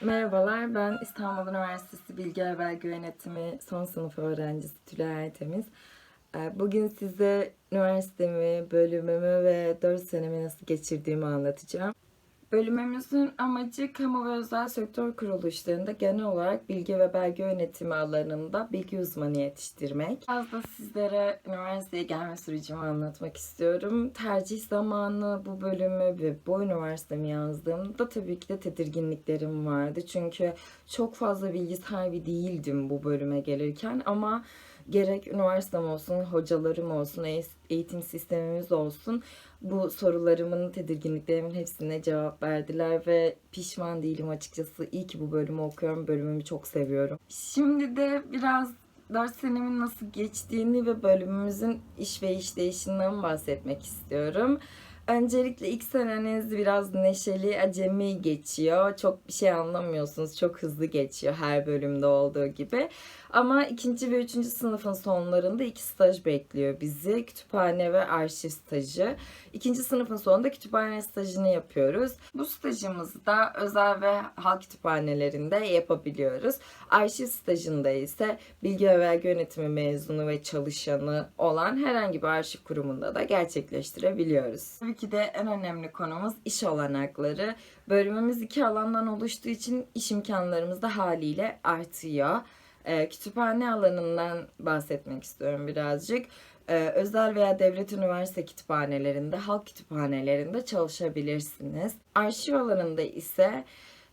Merhabalar, ben İstanbul Üniversitesi Bilgi Belge Yönetimi son sınıf öğrencisi Tülay Temiz. Ee, Bugün size üniversitemi, bölümümü ve 4 senemi nasıl geçirdiğimi anlatacağım. Bölümümüzün amacı kamu ve özel sektör kuruluşlarında genel olarak bilgi ve belge yönetimi alanında bilgi uzmanı yetiştirmek. Biraz da sizlere üniversiteye gelme sürecimi anlatmak istiyorum. Tercih zamanı bu bölümü ve bu üniversitemi yazdığımda tabii ki de tedirginliklerim vardı. Çünkü çok fazla bilgi sahibi değildim bu bölüme gelirken ama gerek üniversitem olsun, hocalarım olsun, eğitim sistemimiz olsun bu sorularımın, tedirginliklerimin hepsine cevap verdiler ve pişman değilim açıkçası. İyi ki bu bölümü okuyorum, bölümümü çok seviyorum. Şimdi de biraz 4 senemin nasıl geçtiğini ve bölümümüzün iş ve işleyişinden bahsetmek istiyorum. Öncelikle ilk seneniz biraz neşeli, acemi geçiyor. Çok bir şey anlamıyorsunuz. Çok hızlı geçiyor her bölümde olduğu gibi. Ama ikinci ve üçüncü sınıfın sonlarında iki staj bekliyor bizi. Kütüphane ve arşiv stajı. İkinci sınıfın sonunda kütüphane stajını yapıyoruz. Bu stajımızı da özel ve halk kütüphanelerinde yapabiliyoruz. Arşiv stajında ise bilgi ve belge yönetimi mezunu ve çalışanı olan herhangi bir arşiv kurumunda da gerçekleştirebiliyoruz. Tabii ki de en önemli konumuz iş olanakları. Bölümümüz iki alandan oluştuğu için iş imkanlarımız da haliyle artıyor. Ee, kütüphane alanından bahsetmek istiyorum birazcık. Ee, özel veya devlet üniversite kütüphanelerinde, halk kütüphanelerinde çalışabilirsiniz. Arşiv alanında ise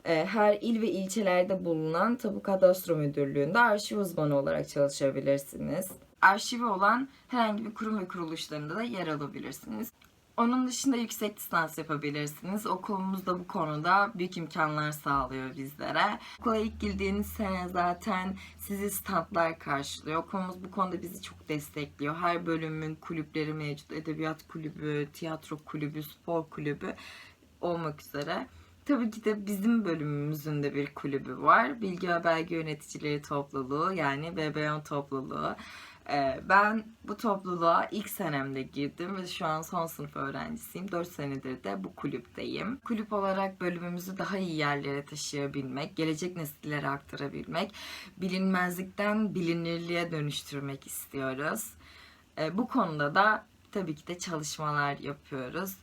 e, her il ve ilçelerde bulunan Tapu Kadastro Müdürlüğü'nde arşiv uzmanı olarak çalışabilirsiniz. Arşivi olan herhangi bir kurum ve kuruluşlarında da yer alabilirsiniz. Onun dışında yüksek lisans yapabilirsiniz. Okulumuz da bu konuda büyük imkanlar sağlıyor bizlere. Okula ilk girdiğiniz sene zaten sizi standlar karşılıyor. Okulumuz bu konuda bizi çok destekliyor. Her bölümün kulüpleri mevcut. Edebiyat kulübü, tiyatro kulübü, spor kulübü olmak üzere. Tabii ki de bizim bölümümüzün de bir kulübü var. Bilgi ve Belge Yöneticileri Topluluğu yani BBYON topluluğu. Ee, Ben bu topluluğa ilk senemde girdim ve şu an son sınıf öğrencisiyim. 4 senedir de bu kulüpteyim. Kulüp olarak bölümümüzü daha iyi yerlere taşıyabilmek, gelecek nesillere aktarabilmek, bilinmezlikten bilinirliğe dönüştürmek istiyoruz. Ee, Bu konuda da tabii ki de çalışmalar yapıyoruz.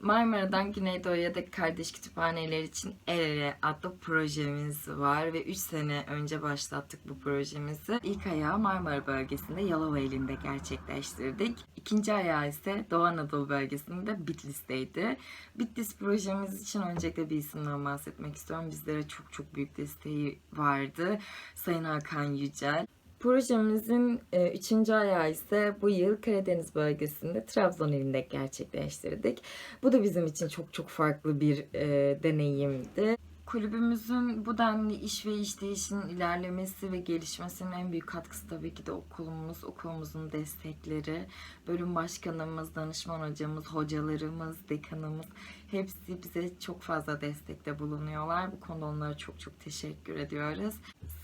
Marmara'dan Güneydoğu'ya kardeş kütüphaneler için El Ele adlı projemiz var ve 3 sene önce başlattık bu projemizi. İlk ayağı Marmara bölgesinde Yalova ilinde gerçekleştirdik. İkinci ayağı ise Doğu Anadolu bölgesinde Bitlis'teydi. Bitlis projemiz için öncelikle bir isimden bahsetmek istiyorum. Bizlere çok çok büyük desteği vardı. Sayın Hakan Yücel. Projemizin e, üçüncü ayağı ise bu yıl Karadeniz bölgesinde Trabzon ilinde gerçekleştirdik. Bu da bizim için çok çok farklı bir e, deneyimdi. Kulübümüzün bu denli iş ve işleyişin ilerlemesi ve gelişmesinin en büyük katkısı tabii ki de okulumuz, okulumuzun destekleri, bölüm başkanımız, danışman hocamız, hocalarımız, dekanımız hepsi bize çok fazla destekte bulunuyorlar. Bu konuda onlara çok çok teşekkür ediyoruz.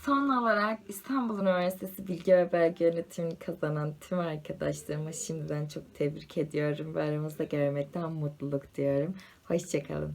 Son olarak İstanbul Üniversitesi Bilgi ve Belge Yönetimini kazanan tüm arkadaşlarıma şimdiden çok tebrik ediyorum ve aramızda görmekten mutluluk diyorum. Hoşçakalın.